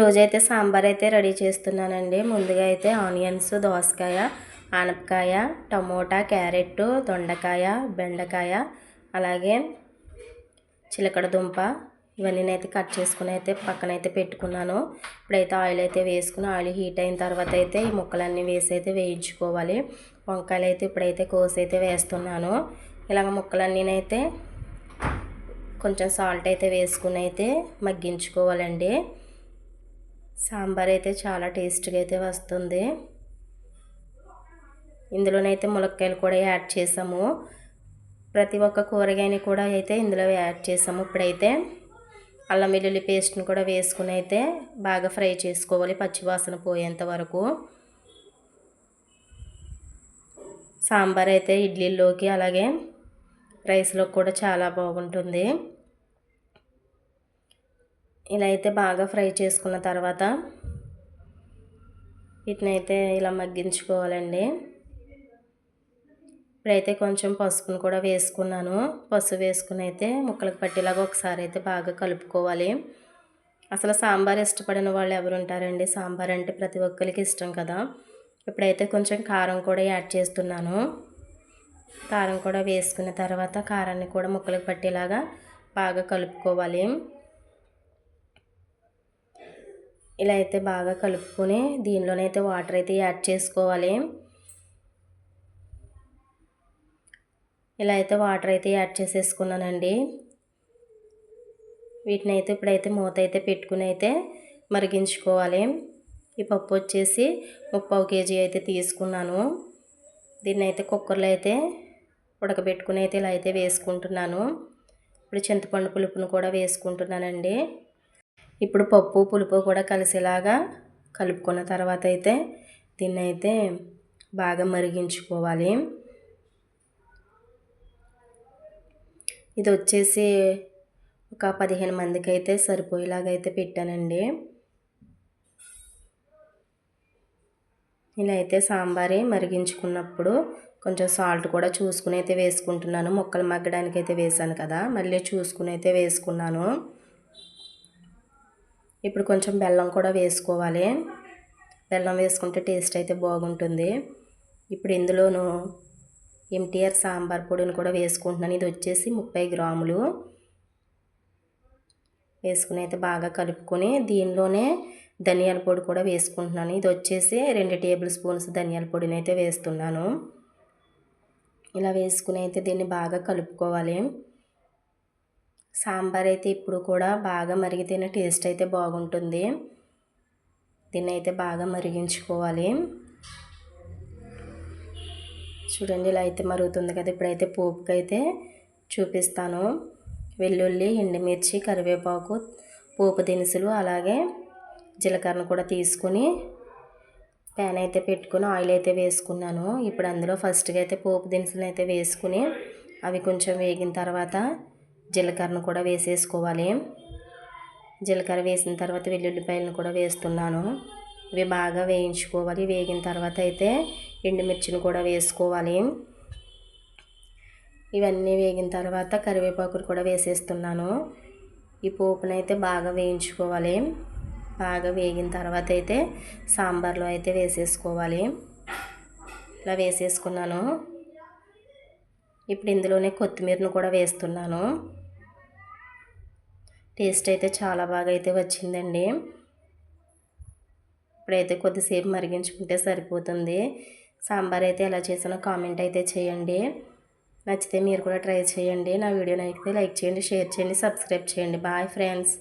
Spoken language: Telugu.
రోజైతే సాంబార్ అయితే రెడీ చేస్తున్నానండి. ముందుగా అయితే ఆనియన్స్ దోసకాయ ఆనపకాయ టమోటా క్యారెట్ దొండకాయ బెండకాయ అలాగే చిలకడ దుంప ఇవన్నీ అయితే కట్ చేసుకుని అయితే పక్కన అయితే పెట్టుకున్నాను. ఇప్పుడైతే ఆయిల్ అయితే వేసుకుని ఆయిల్ హీట్ అయిన తర్వాత అయితే ఈ ముక్కలన్నీ వేసి అయితే వేయించుకోవాలి. వంకాయలు అయితే ఇప్పుడైతే కోసి అయితే వేస్తున్నాను. ఇలాగ ముక్కలన్నీనైతే కొంచెం సాల్ట్ అయితే వేసుకుని అయితే మగ్గించుకోవాలండి. సాంబార్ అయితే చాలా టేస్ట్గా అయితే వస్తుంది. ఇందులోనైతే ములక్కాయలు కూడా యాడ్ చేసాము. ప్రతి ఒక్క కూరగాయని కూడా అయితే ఇందులో యాడ్ చేసాము. ఇప్పుడైతే అల్లం వెల్లుల్లి పేస్ట్ని కూడా వేసుకుని అయితే బాగా ఫ్రై చేసుకోవాలి పచ్చివాసన పోయేంత వరకు. సాంబార్ అయితే ఇడ్లీలోకి అలాగే రైస్లోకి కూడా చాలా బాగుంటుంది. ఇలా అయితే బాగా ఫ్రై చేసుకున్న తర్వాత వీటినైతే ఇలా మగ్గించుకోవాలండి. ఇప్పుడైతే కొంచెం పసుపును కూడా వేసుకున్నాను. పసుపు వేసుకుని అయితే ముక్కలకు పట్టేలాగా ఒకసారి అయితే బాగా కలుపుకోవాలి. అసలు సాంబార్ ఇష్టపడిన వాళ్ళు ఎవరు ఉంటారండి? సాంబార్ అంటే ప్రతి ఒక్కరికి ఇష్టం కదా. ఇప్పుడైతే కొంచెం కారం కూడా యాడ్ చేస్తున్నాను. కారం కూడా వేసుకున్న తర్వాత కారాన్ని కూడా ముక్కలకు పట్టేలాగా బాగా కలుపుకోవాలి. ఇలా అయితే బాగా కలుపుకొని దీనిలోనైతే వాటర్ అయితే యాడ్ చేసుకోవాలి. ఇలా అయితే వాటర్ అయితే యాడ్ చేసేసుకున్నానండి. వీటిని అయితే ఇప్పుడైతే మూత అయితే పెట్టుకుని అయితే మరిగించుకోవాలి. ఈ పప్పు వచ్చేసి ముప్పావు కేజీ అయితే తీసుకున్నాను. దీన్ని అయితే కుక్కర్లో అయితే ఉడకబెట్టుకుని అయితే ఇలా అయితే వేసుకుంటున్నాను. ఇప్పుడు చింతపండు పులుపును కూడా వేసుకుంటున్నానండి. ఇప్పుడు పప్పు పులుపు కూడా కలిసేలాగా కలుపుకున్న తర్వాత అయితే దీన్ని అయితే బాగా మరిగించుకోవాలి. ఇది వచ్చేసి ఒక పదిహేను మందికి అయితే సరిపోయేలాగా అయితే పెట్టానండి. ఇలా అయితే మరిగించుకున్నప్పుడు కొంచెం సాల్ట్ కూడా చూసుకుని అయితే వేసుకుంటున్నాను. మొక్కలు మగ్గడానికి అయితే వేసాను కదా మళ్ళీ చూసుకుని అయితే వేసుకున్నాను. ఇప్పుడు కొంచెం బెల్లం కూడా వేసుకోవాలి. బెల్లం వేసుకుంటే టేస్ట్ అయితే బాగుంటుంది. ఇప్పుడు ఇందులోను ఎంటీఆర్ సాంబార్ పొడిని కూడా వేసుకుంటున్నాను. ఇది వచ్చేసి ముప్పై గ్రాములు. వేసుకుని అయితే బాగా కలుపుకొని దీనిలోనే ధనియాల పొడి కూడా వేసుకుంటున్నాను. ఇది వచ్చేసి రెండు టేబుల్ స్పూన్స్ ధనియాల పొడిని అయితే వేస్తున్నాను. ఇలా వేసుకుని అయితే దీన్ని బాగా కలుపుకోవాలి. సాంబార్ అయితే ఇప్పుడు కూడా బాగా మరిగితేనే టేస్ట్ అయితే బాగుంటుంది. దీన్ని అయితే బాగా మరిగించుకోవాలి. చూడండి ఇలా అయితే మరుగుతుంది కదా ఇప్పుడైతే పోపుకి అయితే చూపిస్తాను. వెల్లుల్లి ఎండుమిర్చి కరివేపాకు పోపు దినుసులు అలాగే జీలకర్ర కూడా తీసుకుని ప్యాన్ అయితే పెట్టుకుని ఆయిల్ అయితే వేసుకున్నాను. ఇప్పుడు అందులో ఫస్ట్గా అయితే పోపు దినుసులు అయితే వేసుకుని అవి కొంచెం వేగిన తర్వాత జీలకర్రను కూడా వేసేసుకోవాలి. జీలకర్ర వేసిన తర్వాత వెల్లుల్లిపాయలను కూడా వేస్తున్నాను. ఇవి బాగా వేయించుకోవాలి. వేగిన తర్వాత అయితే ఎండుమిర్చిని కూడా వేసుకోవాలి. ఇవన్నీ వేగిన తర్వాత కరివేపాకులు కూడా వేసేస్తున్నాను. ఈ పోపునైతే బాగా వేయించుకోవాలి. బాగా వేగిన తర్వాత అయితే సాంబార్లో అయితే వేసేసుకోవాలి. ఇలా వేసేసుకున్నాను. ఇప్పుడు ఇందులోనే కొత్తిమీరను కూడా వేస్తున్నాను. టేస్ట్ అయితే చాలా బాగా అయితే వచ్చిందండి. ఇప్పుడైతే కొద్దిసేపు మరిగించుకుంటే సరిపోతుంది. సాంబార్ అయితే ఎలా చేసానో కామెంట్ అయితే చేయండి. నచ్చితే మీరు కూడా ట్రై చేయండి. నా వీడియో అయితే లైక్ చేయండి షేర్ చేయండి సబ్స్క్రైబ్ చేయండి. Bye friends.